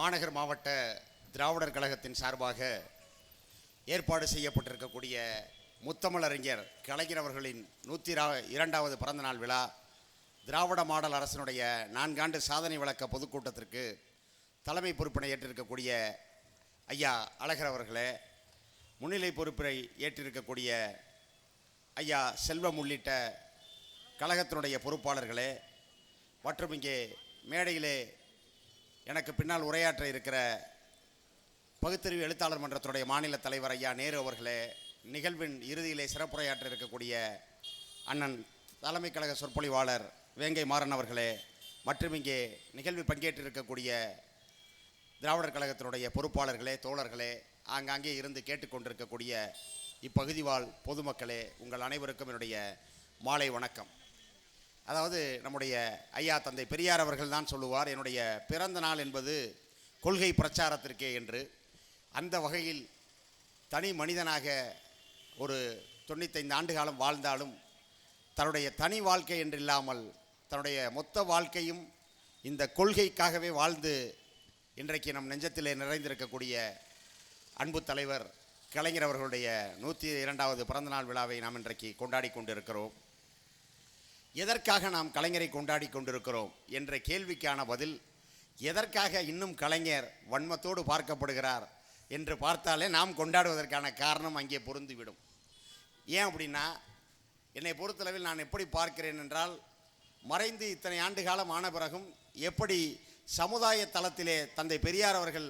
மாநகர் மாவட்ட திராவிடர் கழகத்தின் சார்பாக ஏற்பாடு செய்யப்பட்டிருக்கக்கூடிய முத்தமிழறிஞர் கலைஞர் அவர்களின் நூற்றி இரண்டாவது பிறந்தநாள் விழா திராவிட மாடல் அரசனுடைய நான்காண்டு சாதனை விளக்க பொதுக்கூட்டத்திற்கு தலைமை பொறுப்பினை ஏற்றிருக்கக்கூடிய ஐயா அழகர் அவர்களே முன்னிலை பொறுப்பினை ஏற்றிருக்கக்கூடிய ஐயா செல்வம் உள்ளிட்ட கழகத்தினுடைய பொறுப்பாளர்களே மற்றும் இங்கே மேடையிலே எனக்கு பின்னால் உரையாற்ற இருக்கிற பகுத்தறிவு எழுத்தாளர் மன்றத்துடைய மாநில தலைவர் ஐயா நேரு அவர்களே நிகழ்வின் இறுதியிலே சிறப்புரையாற்ற இருக்கக்கூடிய அண்ணன் தலைமை கழக சொற்பொழிவாளர் வேங்கை மாறன் அவர்களே மற்றும் இங்கே நிகழ்வில் பங்கேற்றிருக்கக்கூடிய திராவிடர் கழகத்தினுடைய பொறுப்பாளர்களே தோழர்களே ஆங்காங்கே இருந்து கேட்டுக்கொண்டிருக்கக்கூடிய இப்பகுதி வாழ் பொதுமக்களே உங்கள் அனைவருக்கும் என்னுடைய மாலை வணக்கம். அதாவது நம்முடைய ஐயா தந்தை பெரியார் அவர்கள் தான் சொல்லுவார் என்னுடைய பிறந்த நாள் என்பது கொள்கை பிரச்சாரத்திற்கே என்று. அந்த வகையில் தனி மனிதனாக ஒரு தொண்ணூத்தைந்து ஆண்டு காலம் வாழ்ந்தாலும் தன்னுடைய தனி வாழ்க்கை என்று இல்லாமல் தன்னுடைய மொத்த வாழ்க்கையும் இந்த கொள்கைக்காகவே வாழ்ந்து இன்றைக்கு நம் நெஞ்சத்திலே நிறைந்திருக்கக்கூடிய அன்பு தலைவர் கலைஞர் அவர்களுடைய நூற்றி இரண்டாவது பிறந்தநாள் விழாவை நாம் இன்றைக்கு கொண்டாடி கொண்டிருக்கிறோம். எதற்காக நாம் கலைஞரை கொண்டாடி கொண்டிருக்கிறோம் என்ற கேள்விக்கான பதில் எதற்காக இன்னும் கலைஞர் வன்மத்தோடு பார்க்கப்படுகிறார் என்று பார்த்தாலே நாம் கொண்டாடுவதற்கான காரணம் அங்கே பொருந்துவிடும். ஏன் அப்படின்னா என்னை பொறுத்தளவில் நான் எப்படி பார்க்கிறேன் என்றால் மறைந்து இத்தனை ஆண்டு காலம் ஆன பிறகும் எப்படி சமுதாய தளத்திலே தந்தை பெரியார் அவர்கள்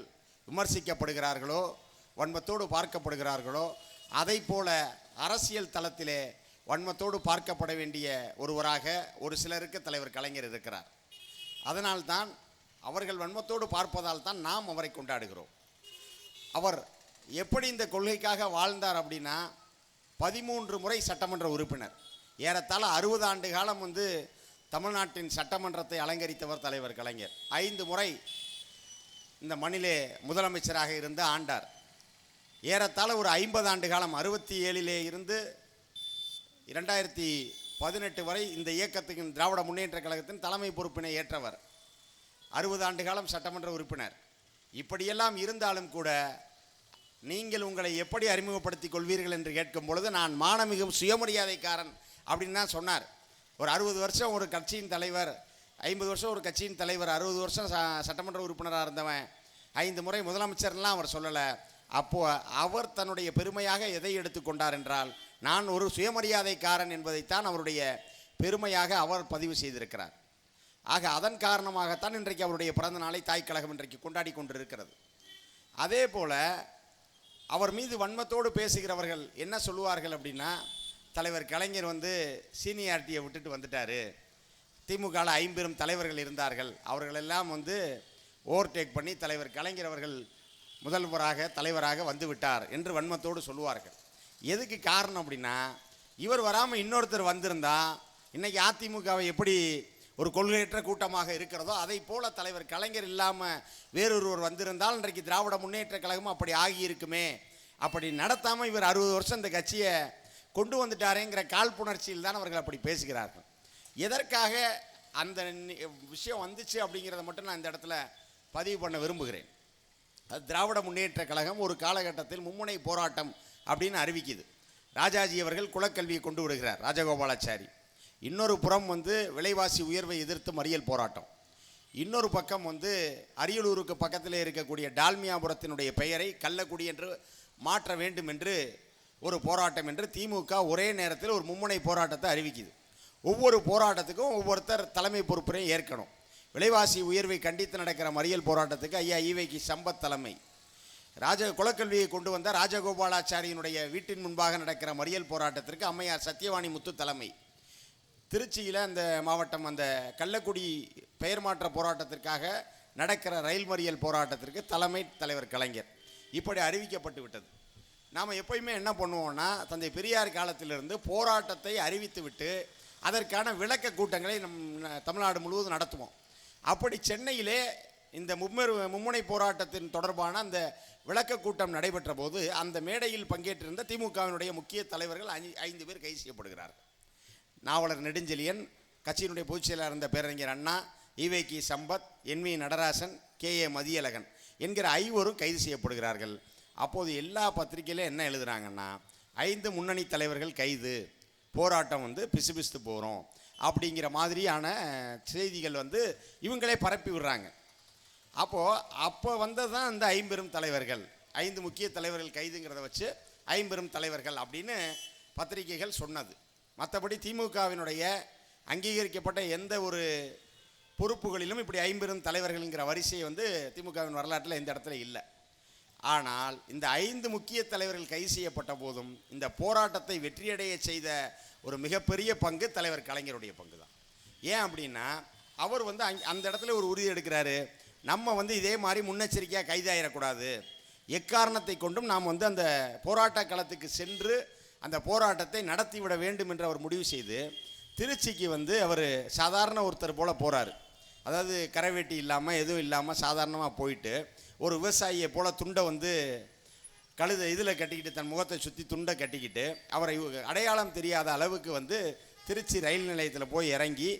விமர்சிக்கப்படுகிறார்களோ வன்மத்தோடு பார்க்கப்படுகிறார்களோ அதை போல அரசியல் தளத்திலே வன்மத்தோடு பார்க்கப்பட வேண்டிய ஒருவராக ஒரு சிலருக்கு தலைவர் கலைஞர் இருக்கிறார். அதனால்தான் அவர்கள் வன்மத்தோடு பார்ப்பதால் தான் நாம் அவரை கொண்டாடுகிறோம். அவர் எப்படி இந்த கொள்கைக்காக வாழ்ந்தார் அப்படின்னா பதிமூன்று முறை சட்டமன்ற உறுப்பினர். ஏறத்தாழ அறுபது ஆண்டு காலம் வந்து தமிழ்நாட்டின் சட்டமன்றத்தை அலங்கரித்தவர் தலைவர் கலைஞர். ஐந்து முறை இந்த மண்ணிலே முதலமைச்சராக இருந்து ஆண்டார். ஏறத்தாழ ஒரு ஐம்பது ஆண்டு காலம் அறுபத்தி ஏழிலே இருந்து இரண்டாயிரத்தி பதினெட்டு வரை இந்த இயக்கத்தின் திராவிட முன்னேற்ற கழகத்தின் தலைமை பொறுப்பினை ஏற்றவர். அறுபது ஆண்டு காலம் சட்டமன்ற உறுப்பினர். இப்படியெல்லாம் இருந்தாலும் கூட நீங்கள் உங்களை எப்படி அறிமுகப்படுத்திக் கொள்வீர்கள் என்று கேட்கும் பொழுது நான் மானமிகும் சுயமரியாதைக்காரன் அப்படின்னு தான் சொன்னார். ஒரு அறுபது வருஷம் ஒரு கட்சியின் தலைவர் ஐம்பது வருஷம் ஒரு கட்சியின் தலைவர் அறுபது வருஷம் ச- சட்டமன்ற உறுப்பினராக இருந்தவன். ஐந்து முறை முதலமைச்சர்லாம் அவர் சொல்லலை. அப்போ அவர் தன்னுடைய பெருமையாக எதை எடுத்துக்கொண்டார் என்றால் நான் ஒரு சுயமரியாதைக்காரன் என்பதைத்தான் அவருடைய பெருமையாக அவர் பதிவு செய்திருக்கிறார். ஆக அதன் காரணமாகத்தான் இன்றைக்கு அவருடைய பிறந்த நாளை தாய் கழகம் இன்றைக்கு கொண்டாடி கொண்டிருக்கிறது. அதே போல அவர் மீது வன்மத்தோடு பேசுகிறவர்கள் என்ன சொல்லுவார்கள் அப்படின்னா தலைவர் கலைஞர் வந்து சீனியாரிட்டியை விட்டுட்டு வந்துட்டார். திமுகவில் ஐம்பெரும் தலைவர்கள் இருந்தார்கள். அவர்களெல்லாம் வந்து ஓவர்டேக் பண்ணி தலைவர் கலைஞர் அவர்கள் முதல்வராக தலைவராக வந்து விட்டார் என்று வன்மத்தோடு சொல்லுவார்கள். எதுக்கு காரணம் அப்படின்னா இவர் வராமல் இன்னொருத்தர் வந்திருந்தா இன்றைக்கி அதிமுகவை எப்படி ஒரு கொள்கையற்ற கூட்டமாக இருக்கிறதோ அதை போல தலைவர் கலைஞர் இல்லாமல் வேறொருவர் வந்திருந்தால் இன்றைக்கு திராவிட முன்னேற்ற கழகம் அப்படி ஆகியிருக்குமே அப்படி நடத்தாமல் இவர் அறுபது வருஷம் இந்த கட்சியை கொண்டு வந்துட்டாரேங்கிற காழ்ப்புணர்ச்சியில் தான் அவர்கள் அப்படி பேசுகிறார்கள். எதற்காக அந்த விஷயம் வந்துச்சு அப்படிங்கிறத மட்டும் நான் இந்த இடத்துல பதிவு பண்ண விரும்புகிறேன். அது திராவிட முன்னேற்ற கழகம் ஒரு காலகட்டத்தில் மும்முனை போராட்டம் அப்படின்னு அறிவிக்குது. ராஜாஜி அவர்கள் குலக்கல்வியை கொண்டு விடுகிறார் ராஜகோபாலாச்சாரி. இன்னொரு புறம் வந்து விலைவாசி உயர்வை எதிர்த்து மறியல் போராட்டம். இன்னொரு பக்கம் வந்து அரியலூருக்கு பக்கத்தில் இருக்கக்கூடிய டால்மியாபுரத்தினுடைய பெயரை கள்ளக்குடி என்று மாற்ற வேண்டும் என்று ஒரு போராட்டம் என்று திமுக ஒரே நேரத்தில் ஒரு மும்முனை போராட்டத்தை அறிவிக்குது. ஒவ்வொரு போராட்டத்துக்கும் ஒவ்வொருத்தர் தலைமை பொறுப்பினை ஏற்கணும். விலைவாசி உயர்வை கண்டித்து நடக்கிற மறியல் போராட்டத்துக்கு ஐயா ஈவைக்கு சம்பத் தலைமை. ராஜ குலக்கல்வியை கொண்டு வந்த ராஜகோபாலாச்சாரியினுடைய வீட்டின் முன்பாக நடக்கிற மறியல் போராட்டத்திற்கு அம்மையார் சத்யவாணி முத்து தலைமை. திருச்சியில் அந்த மாவட்டம் அந்த கள்ளக்குடி பெயர் மாற்ற போராட்டத்திற்காக நடக்கிற ரயில் மறியல் போராட்டத்திற்கு தலைமை தலைவர் கலைஞர். இப்படி அறிவிக்கப்பட்டு விட்டது. நாம் எப்பயுமே என்ன பண்ணுவோம்னா தந்தை பெரியார் காலத்திலிருந்து போராட்டத்தை அறிவித்து விட்டு அதற்கான விளக்க கூட்டங்களை நம் தமிழ்நாடு முழுவதும் நடத்துவோம். அப்படி சென்னையிலே இந்த மும்மெரு மும்முனை போராட்டத்தின் தொடர்பான அந்த விளக்க கூட்டம் நடைபெற்ற போது அந்த மேடையில் பங்கேற்றிருந்த திமுகவினுடைய முக்கிய தலைவர்கள் ஐந்து பேர் கைது செய்யப்படுகிறார்கள் நாவலர் நெடுஞ்செழியன் கட்சியினுடைய பொதுச் செயலாளர் இருந்த பேரறிஞர் Anna EVK Sampath N. V. Natarajan K. A. Mathiyazhagan என்கிற ஐவரும் கைது செய்யப்படுகிறார்கள். அப்போது எல்லா பத்திரிகையிலும் என்ன எழுதுறாங்கன்னா ஐந்து முன்னணி தலைவர்கள் கைது போராட்டம் வந்து பிசுபிசுத்து போகிறோம் அப்படிங்கிற மாதிரியான செய்திகள் வந்து இவங்களே பரப்பி விடுறாங்க. அப்போது அப்போ வந்தது தான் இந்த ஐம்பெரும் தலைவர்கள். ஐந்து முக்கிய தலைவர்கள் கைதுங்கிறத வச்சு ஐம்பெரும் தலைவர்கள் அப்படின்னு பத்திரிகைகள் சொன்னது. மற்றபடி திமுகவினுடைய அங்கீகரிக்கப்பட்ட எந்த ஒரு பொறுப்புகளிலும் இப்படி ஐம்பெரும் தலைவர்கள்ங்கிற வரிசை வந்து திமுகவின் வரலாற்றில் எந்த இடத்துல இல்லை. ஆனால் இந்த ஐந்து முக்கிய தலைவர்கள் கைது செய்யப்பட்ட போதும் இந்த போராட்டத்தை வெற்றியடைய செய்த ஒரு மிகப்பெரிய பங்கு தலைவர் கலைஞருடைய பங்கு தான் ஏன் அப்படின்னா அவர் வந்து அங்க- அந்த இடத்துல ஒரு உறுதி எடுக்கிறாரு. நம்ம வந்து இதே மாதிரி முன்னெச்சரிக்கையாக கைதாயிடக்கூடாது எக்காரணத்தை கொண்டும் நாம் வந்து அந்த போராட்ட களத்துக்கு சென்று அந்த போராட்டத்தை நடத்திவிட வேண்டும் என்று அவர் முடிவு செய்து திருச்சிக்கு வந்து அவர் சாதாரண ஒருத்தர் போல் போகிறாரு அதாவது கரைவேட்டி இல்லாமல் எதுவும் இல்லாமல் சாதாரணமாக போயிட்டு ஒரு விவசாயியை போல் துண்டை வந்து கழுத இதில் கட்டிக்கிட்டு தன் முகத்தை சுற்றி துண்டை கட்டிக்கிட்டு அவரை அடையாளம் தெரியாத அளவுக்கு வந்து திருச்சி ரயில் நிலையத்தில் போய் இறங்கி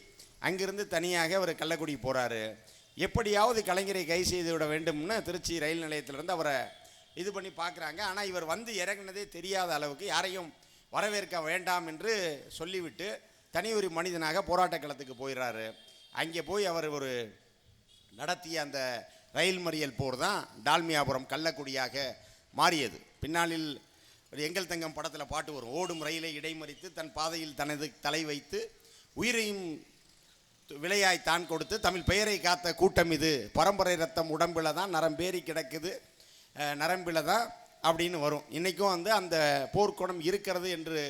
அங்கிருந்து தனியாக அவர் கள்ளக்குடி போகிறாரு எப்படியாவது கலைஞரை கை செய்து விட வேண்டும்னு திருச்சி ரயில் நிலையத்திலேருந்து அவரை இது பண்ணி பார்க்குறாங்க ஆனால் இவர் வந்து இறங்குனதே தெரியாத அளவுக்கு யாரையும் வரவேற்க வேண்டாம் என்று சொல்லிவிட்டு தனி ஒரு மனிதனாக போராட்ட களத்துக்கு போயிடுறாரு அங்கே போய் அவர் ஒரு நடத்திய அந்த ரயில் மறியல் போர் தான் டால்மியாபுரம் கள்ளக்குடியாக மாறியது. பின்னாளில் ஒரு எங்கள் தங்கம் படத்தில் பாட்டு வரும். ஓடும் ரயிலை இடைமறித்து தன் பாதையில் தனது தலை வைத்து உயிரையும் விலையாய் தான் கொடுத்து தமிழ் பெயரை காத்த கூட்டம் இது. பரம்பரை ரத்தம் உடம்பில் தான் நரம்பேறி கிடக்குது. நரம்பில் நரம்பில தான் அப்படின்னு வரும். இன்றைக்கும் வந்து அந்த போர்க்குணம் இருக்கிறது என்று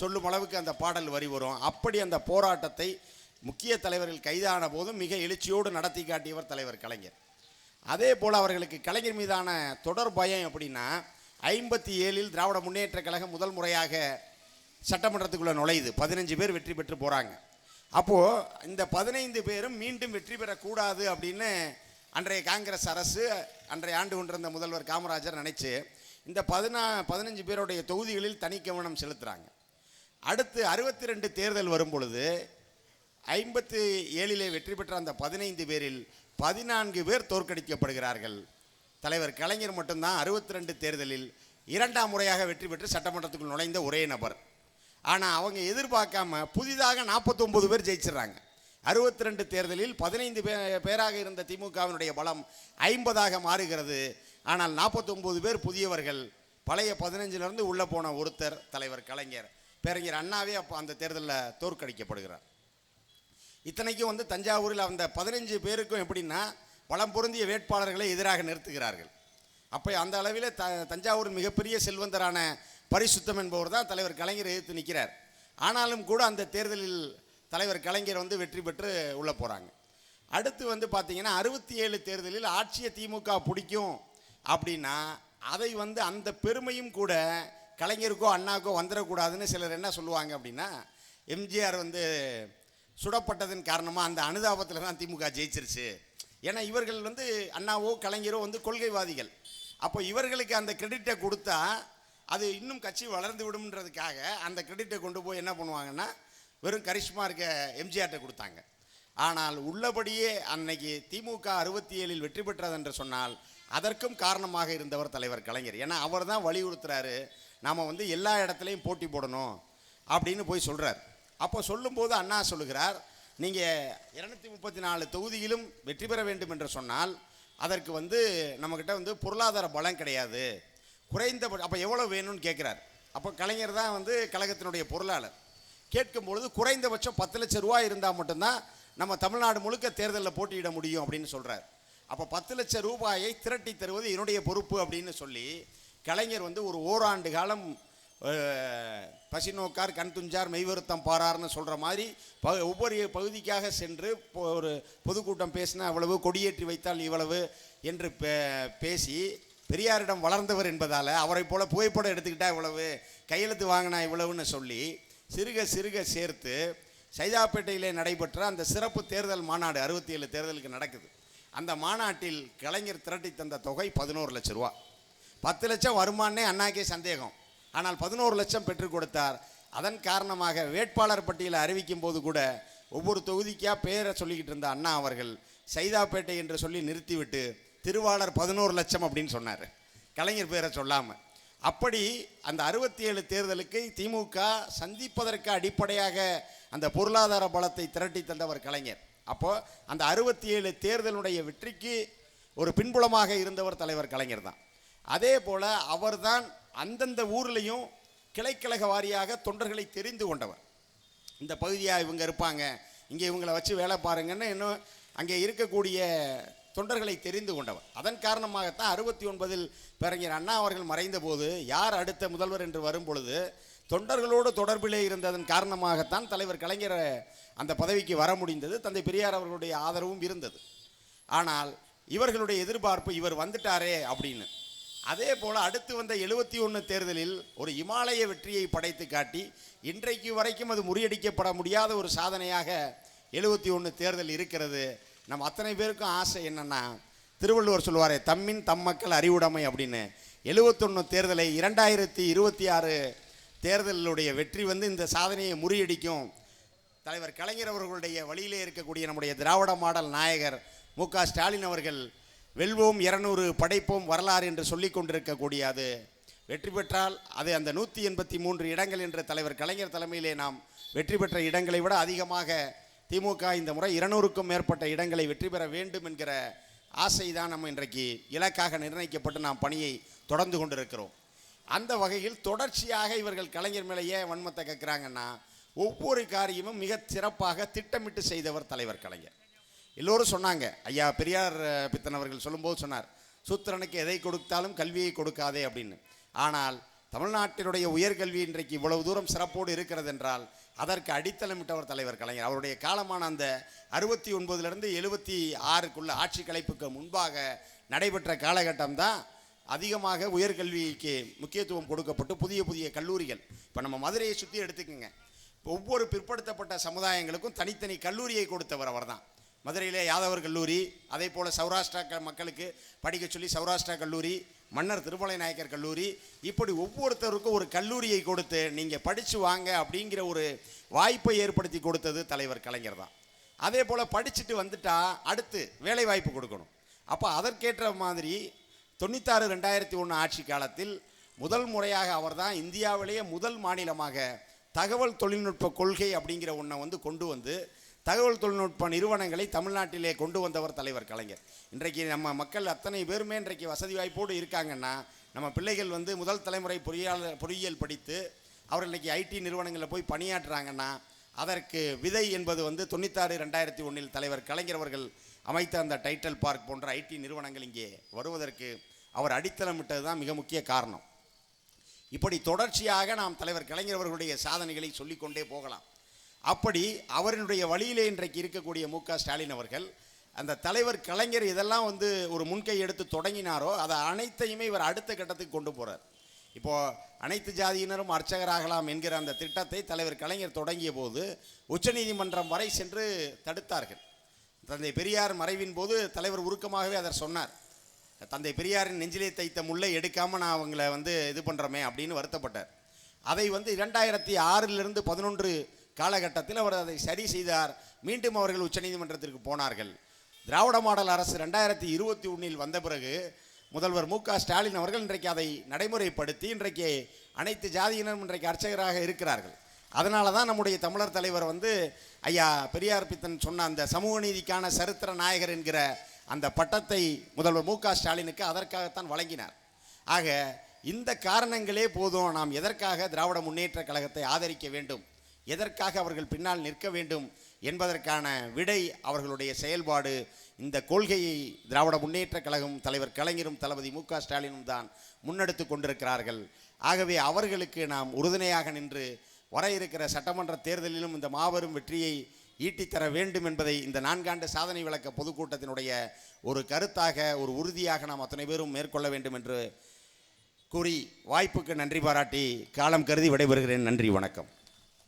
சொல்லும் அளவுக்கு அந்த பாடல் வரி வரும். அப்படி அந்த போராட்டத்தை முக்கிய தலைவர்கள் கைதான போதும் மிக எழுச்சியோடு நடத்தி காட்டியவர் தலைவர் கலைஞர். அதே போல் அவர்களுக்கு கலைஞர் மீதான தொடர் பயம் எப்படின்னா ஐம்பத்தி ஏழில் திராவிட முன்னேற்ற கழகம் முதல் முறையாக சட்டமன்றத்துக்குள்ளே நுழையுது. பதினஞ்சு பேர் வெற்றி பெற்று போகிறாங்க அப்போது இந்த பதினைந்து பேரும் மீண்டும் வெற்றி பெறக்கூடாது அப்படின்னு அன்றைய காங்கிரஸ் அரசு அன்றைய ஆண்டு கொண்டிருந்த முதல்வர் காமராஜர் நினைச்சு இந்த பதினா பதினஞ்சு பேருடைய தொகுதிகளில் தனி கவனம் செலுத்துகிறாங்க அடுத்து அறுபத்தி ரெண்டு தேர்தல் வரும் பொழுது ஐம்பத்து ஏழிலே வெற்றி பெற்ற அந்த பதினைந்து பேரில் பதினான்கு பேர் தோற்கடிக்கப்படுகிறார்கள். தலைவர் கலைஞர் மட்டும்தான் அறுபத்தி ரெண்டு தேர்தலில் இரண்டாம் முறையாக வெற்றி பெற்று சட்டமன்றத்துக்குள் நுழைந்த ஒரே நபர். ஆனால் அவங்க எதிர்பார்க்காம புதிதாக 49 பேர் ஜெயிச்சிடுறாங்க. அறுபத்தி ரெண்டு தேர்தலில் பதினைந்து பே பேராக இருந்த திமுகவினுடைய பலம் ஐம்பதாக மாறுகிறது. ஆனால் 49 பேர் புதியவர்கள். பழைய பதினஞ்சிலிருந்து உள்ளே போன ஒருத்தர் தலைவர் கலைஞர். பேரறிஞர் அண்ணாவே அப்போ அந்த தேர்தலில் தோற்கடிக்கப்படுகிறார். இத்தனைக்கும் வந்து தஞ்சாவூரில் அந்த பதினஞ்சு பேருக்கும் எப்படின்னா பலம் பொருந்திய வேட்பாளர்களை எதிராக நிறுத்துகிறார்கள். அப்போ அந்த அளவில் த தஞ்சாவூரின் மிகப்பெரிய செல்வந்தரான பரிசுத்தம் என்பவர் தான் தலைவர் கலைஞர் எதிர்த்து நிற்கிறார். ஆனாலும் கூட அந்த தேர்தலில் தலைவர் கலைஞர் வந்து வெற்றி பெற்று உள்ளே போகிறாங்க அடுத்து வந்து பார்த்திங்கன்னா அறுபத்தி ஏழு தேர்தலில் ஆட்சியை திமுக பிடிக்கும் அப்படின்னா அதை வந்து அந்த பெருமையும் கூட கலைஞருக்கோ அண்ணாக்கோ வந்துடக்கூடாதுன்னு சிலர் என்ன சொல்லுவாங்க அப்படின்னா எம்ஜிஆர் வந்து சுடப்பட்டதன் காரணமாக அந்த அனுதாபத்தில் தான் திமுக ஜெயிச்சிருச்சு. ஏன்னா இவர்கள் வந்து அண்ணாவோ கலைஞரோ வந்து கொள்கைவாதிகள். அப்போ இவர்களுக்கு அந்த கிரெடிட்டை கொடுத்தா அது இன்னும் கட்சி வளர்ந்து விடும்ன்றதுக்காக அந்த கிரெடிட்டை கொண்டு போய் என்ன பண்ணுவாங்கன்னா வெறும் கரிஷ்மா இருக்க எம்ஜிஆர்கிட்ட கொடுத்தாங்க. ஆனால் உள்ளபடியே அன்னைக்கு திமுக அறுபத்தி ஏழில் வெற்றி பெற்றது என்று சொன்னால் அதற்கும் காரணமாக இருந்தவர் தலைவர் கலைஞர். ஏன்னா அவர் தான் வலியுறுத்துறாரு நாம் வந்து எல்லா இடத்துலையும் போட்டி போடணும் அப்படின்னு போய் சொல்கிறார் அப்போ சொல்லும்போது அண்ணா சொல்லுகிறார் நீங்கள் இரநூத்தி முப்பத்தி நாலு தொகுதியிலும் வெற்றி பெற வேண்டும் என்று சொன்னால் அதற்கு வந்து நம்மக்கிட்ட வந்து பொருளாதார பலம் கிடையாது. குறைந்த அப்போ எவ்வளோ வேணும்னு கேட்குறார். அப்போ கலைஞர் தான் வந்து கழகத்தினுடைய பொருளாளர். கேட்கும் பொழுது குறைந்தபட்சம் பத்து லட்சம் ரூபாய் இருந்தால் மட்டும்தான் நம்ம தமிழ்நாடு முழுக்க தேர்தலில் போட்டியிட முடியும் அப்படின்னு சொல்கிறார் அப்போ பத்து லட்சம் ரூபாயை திரட்டி தருவது என்னுடைய பொறுப்பு அப்படின்னு சொல்லி கலைஞர் வந்து ஒரு ஓராண்டு காலம் பசி நோக்கார் கண் துஞ்சார் மெய்வருத்தம் பாரார்னு சொல்கிற மாதிரி ப ஒவ்வொரு பகுதிக்காக சென்று ஒரு பொதுக்கூட்டம் பேசினா அவ்வளவு கொடியேற்றி வைத்தால் இவ்வளவு என்று பே- பேசி பெரியாரிடம் வளர்ந்தவர் என்பதால் அவரை போல புகைப்படம் எடுத்துக்கிட்டா இவ்வளவு கையெழுத்து வாங்கினா இவ்வளவுன்னு சொல்லி சிறுக சிறுக சேர்த்து சைதாப்பேட்டையிலே நடைபெற்ற அந்த சிறப்பு தேர்தல் மாநாடு அறுபத்தி ஏழு தேர்தலுக்கு நடக்குது. அந்த மாநாட்டில் கலைஞர் திரட்டி தந்த தொகை பதினோரு லட்ச ரூபா. பத்து லட்சம் வருமானே அண்ணாக்கே சந்தேகம். ஆனால் பதினோரு லட்சம் பெற்றுக் கொடுத்தார். அதன் காரணமாக வேட்பாளர் பட்டியலை அறிவிக்கும் போது கூட ஒவ்வொரு தொகுதிக்காக பேரை சொல்லிக்கிட்டு இருந்த அண்ணா அவர்கள் சைதாப்பேட்டை என்று சொல்லி நிறுத்திவிட்டு திருவாளர் பதினோரு லட்சம் அப்படின்னு சொன்னார். கலைஞர் பேரை சொல்லாமல் அப்படி அந்த அறுபத்தி ஏழு தேர்தலுக்கு திமுக சந்திப்பதற்கு அடிப்படையாக அந்த பொருளாதார பலத்தை திரட்டி தந்தவர் கலைஞர். அப்போது அந்த அறுபத்தி ஏழு தேர்தலுடைய வெற்றிக்கு ஒரு பின்புலமாக இருந்தவர் தலைவர் கலைஞர் தான். அதே போல அவர்தான் அந்தந்த ஊர்லேயும் கிளைக்கழக வாரியாக தொண்டர்களை தெரிந்து கொண்டவர். இந்த பகுதியாக இவங்க இருப்பாங்க இங்கே இவங்களை வச்சு வேலை பாருங்கன்னு இன்னும் அங்கே இருக்கக்கூடிய தொண்டர்களை தெரிந்து கொண்டவர். அதன் காரணமாகத்தான் அறுபத்தி ஒன்பதில் பிறங்கிற அண்ணா அவர்கள் மறைந்த போது யார் அடுத்த முதல்வர் என்று வரும் பொழுது தொண்டர்களோடு தொடர்பிலே இருந்ததன் காரணமாகத்தான் தலைவர் கலைஞர் அந்த பதவிக்கு வர முடிந்தது தந்தை பெரியார் அவர்களுடைய ஆதரவும் இருந்தது. ஆனால் இவர்களுடைய எதிர்பார்ப்பு இவர் வந்துட்டாரே அப்படின்னு. அதே போல் அடுத்து வந்த எழுபத்தி ஒன்று தேர்தலில் ஒரு இமாலய வெற்றியை படைத்து காட்டி இன்றைக்கு வரைக்கும் அது முறியடிக்கப்பட முடியாத ஒரு சாதனையாக எழுபத்தி ஒன்று தேர்தல் இருக்கிறது. நம்ம அத்தனை பேருக்கும் ஆசை என்னென்னா திருவள்ளுவர் சொல்லுவாரே தம்மின் தம் மக்கள் அறிவுடைமை அப்படின்னு. எழுபத்தொன்று தேர்தலை இரண்டாயிரத்தி இருபத்தி ஆறு தேர்தலுடைய வெற்றி வந்து இந்த சாதனையை முறியடிக்கும். தலைவர் கலைஞர் அவர்களுடைய வழியிலே இருக்கக்கூடிய நம்முடைய திராவிட மாடல் நாயகர் மு க ஸ்டாலின் அவர்கள் வெல்வோம் இருநூறு படைப்போம் வரலாறு என்று சொல்லிக் கொண்டிருக்கக்கூடிய அது வெற்றி பெற்றால் அது அந்த நூற்றி எண்பத்தி மூன்று இடங்கள் என்ற தலைவர் கலைஞர் தலைமையிலே நாம் வெற்றி பெற்ற இடங்களை விட அதிகமாக திமுக இந்த முறை இருநூறுக்கும் மேற்பட்ட இடங்களை வெற்றி பெற வேண்டும் என்கிற ஆசை தான் நம்ம இன்றைக்கு இலக்காக நிர்ணயிக்கப்பட்டு நாம் பணியை தொடர்ந்து கொண்டிருக்கிறோம். அந்த வகையில் தொடர்ச்சியாக இவர்கள் கலைஞர் மேலேயே வன்மத்தை கேட்குறாங்கன்னா ஒவ்வொரு காரியமும் மிக சிறப்பாக திட்டமிட்டு செய்தவர் தலைவர் கலைஞர். எல்லோரும் சொன்னாங்க. ஐயா பெரியார் பித்தன் அவர்கள் சொல்லும்போது சொன்னார் சூத்திரனுக்கு எதை கொடுத்தாலும் கல்வியை கொடுக்காதே அப்படின்னு. ஆனால் தமிழ்நாட்டினுடைய உயர்கல்வி இன்றைக்கு இவ்வளவு தூரம் சிறப்போடு இருக்கிறது என்றால் அதற்கு அடித்தளமிட்டவர் தலைவர் கலைஞர். அவருடைய காலமான அந்த அறுபத்தி ஒன்பதுலேருந்து எழுபத்தி ஆறுக்குள்ள ஆட்சி கலைப்புக்கு முன்பாக நடைபெற்ற காலகட்டம் தான் அதிகமாக உயர்கல்விக்கு முக்கியத்துவம் கொடுக்கப்பட்டு புதிய புதிய கல்லூரிகள். இப்போ நம்ம மதுரையை சுற்றி எடுத்துக்கோங்க. ஒவ்வொரு பிற்படுத்தப்பட்ட சமுதாயங்களுக்கும் தனித்தனி கல்லூரியை கொடுத்தவர் அவர்தான். மதுரையிலே யாதவர் கல்லூரி அதே போல் சௌராஷ்டிரா க- மக்களுக்கு படிக்க சொல்லி சௌராஷ்டிரா கல்லூரி மன்னர் திருமலை நாயக்கர் கல்லூரி இப்படி ஒவ்வொருத்தருக்கும் ஒரு கல்லூரியை கொடுத்து நீங்கள் படித்து வாங்க அப்படிங்கிற ஒரு வாய்ப்பை ஏற்படுத்தி கொடுத்தது தலைவர் கலைஞர் தான். அதே போல் படிச்சுட்டு வந்துட்டா அடுத்து வேலை வாய்ப்பு கொடுக்கணும். அப்போ அதற்கேற்ற மாதிரி தொண்ணூத்தாறு ரெண்டாயிரத்தி ஒன்று ஆட்சி காலத்தில் முதல் முறையாக அவர்தான் இந்தியாவிலேயே முதல் மாநிலமாக தகவல் தொழில்நுட்ப கொள்கை அப்படிங்கிற ஒன்றை வந்து கொண்டு வந்து தகவல் தொழில்நுட்ப நிறுவனங்களை தமிழ்நாட்டிலே கொண்டு வந்தவர் தலைவர் கலைஞர். இன்றைக்கு நம்ம மக்கள் அத்தனை பேருமே இன்றைக்கு வசதி வாய்ப்போடு இருக்காங்கன்னா நம்ம பிள்ளைகள் வந்து முதல் தலைமுறை பொறியாளர் பொறியியல் படித்து அவர் இன்றைக்கி ஐடி நிறுவனங்களில் போய் பணியாற்றுறாங்கன்னா அதற்கு விதை என்பது வந்து தொண்ணூத்தாறு ரெண்டாயிரத்தி ஒன்றில் தலைவர் கலைஞர் அவர்கள் அமைத்த அந்த டைட்டல் பார்க் போன்ற ஐடி நிறுவனங்கள் இங்கே வருவதற்கு அவர் அடித்தளமிட்டது தான் மிக முக்கிய காரணம். இப்படி தொடர்ச்சியாக நாம் தலைவர் கலைஞர் அவர்களுடைய சாதனைகளை சொல்லிக்கொண்டே போகலாம். அப்படி அவரினுடைய வழியிலே இன்றைக்கு இருக்கக்கூடிய மு க ஸ்டாலின் அவர்கள் அந்த தலைவர் கலைஞர் இதெல்லாம் வந்து ஒரு முன்கை எடுத்து தொடங்கினாரோ அதை அனைத்தையுமே இவர் அடுத்த கட்டத்துக்கு கொண்டு போகிறார் இப்போது அனைத்து ஜாதியினரும் அர்ச்சகராகலாம் என்கிற அந்த திட்டத்தை தலைவர் கலைஞர் தொடங்கிய போது உச்சநீதிமன்றம் வரை சென்று தடுத்தார்கள். தந்தை பெரியார் மறைவின் போது தலைவர் உருக்கமாகவே அதை சொன்னார். தந்தை பெரியாரின் நெஞ்சிலே தைத்த முல்லை எடுக்காமல் நான் அவங்கள வந்து இது பண்ணுறோமே அப்படின்னு வருத்தப்பட்டார். அதை வந்து இரண்டாயிரத்தி ஆறிலிருந்து பதினொன்று காலகட்டத்தில் அவர் அதை சரி செய்தார். மீண்டும் அவர்கள் உச்சநீதிமன்றத்திற்கு போனார்கள். திராவிட மாடல் அரசு ரெண்டாயிரத்தி இருபத்தி ஒன்றில் வந்த பிறகு முதல்வர் மு க ஸ்டாலின் அவர்கள் இன்றைக்கு அதை நடைமுறைப்படுத்தி இன்றைக்கு அனைத்து ஜாதியினரும் இன்றைக்கு அர்ச்சகராக இருக்கிறார்கள். அதனால தான் நம்முடைய தமிழர் தலைவர் வந்து ஐயா பெரியார் பித்தன் சொன்ன அந்த சமூக நீதிக்கான சரித்திர நாயகர் என்கிற அந்த பட்டத்தை முதல்வர் மு க ஸ்டாலினுக்கு அதற்காகத்தான் வழங்கினார். ஆக இந்த காரணங்களே போதும். நாம் எதற்காக திராவிட முன்னேற்ற கழகத்தை ஆதரிக்க வேண்டும்? எதற்காக அவர்கள் பின்னால் நிற்க வேண்டும் என்பதற்கான விடை அவர்களுடைய செயல்பாடு. இந்த கொள்கையை திராவிட முன்னேற்ற கழகம் தலைவர் கலைஞரும் தளபதி மு ஸ்டாலினும் தான் முன்னெடுத்து கொண்டிருக்கிறார்கள். ஆகவே அவர்களுக்கு நாம் உறுதுணையாக நின்று வர இருக்கிற சட்டமன்ற தேர்தலிலும் இந்த மாபெரும் வெற்றியை ஈட்டித்தர வேண்டும் என்பதை இந்த நான்காண்டு சாதனை விளக்க பொதுக்கூட்டத்தினுடைய ஒரு கருத்தாக ஒரு உறுதியாக நாம் அத்தனை பேரும் மேற்கொள்ள வேண்டும் என்று கூறி வாய்ப்புக்கு நன்றி பாராட்டி காலம் கருதி விடைபெறுகிறேன். நன்றி வணக்கம்.